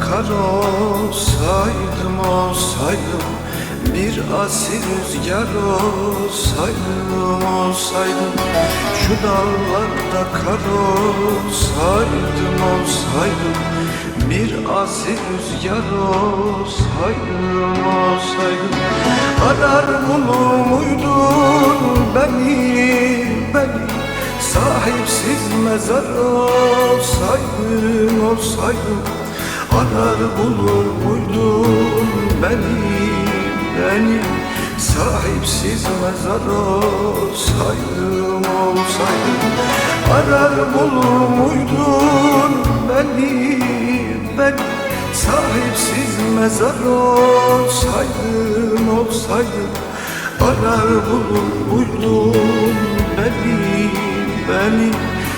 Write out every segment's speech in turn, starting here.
kar olsaydım olsaydım Bir asil rüzgar olsaydım olsaydım Şu dağlarda kar olsaydım olsaydım Bir asil rüzgar olsaydım olsaydım. Arar bulur muydun beni beni? Sahipsiz mezar olsaydım olsaydım Arar bulur muydun beni? Beni Sahipsiz mezar olsaydım olsaydım. Arar bulur muydun beni? Beni Sahipsiz mezar olsaydım olsaydım. Arar bulur muydun beni? Beni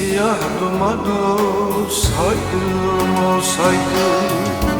Simsiyah duman olsaydım olsaydım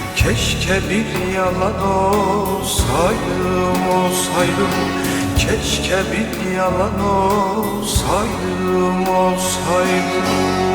Keşke bir yalan olsaydım olsaydım. Keşke bir yalan olsaydım olsaydım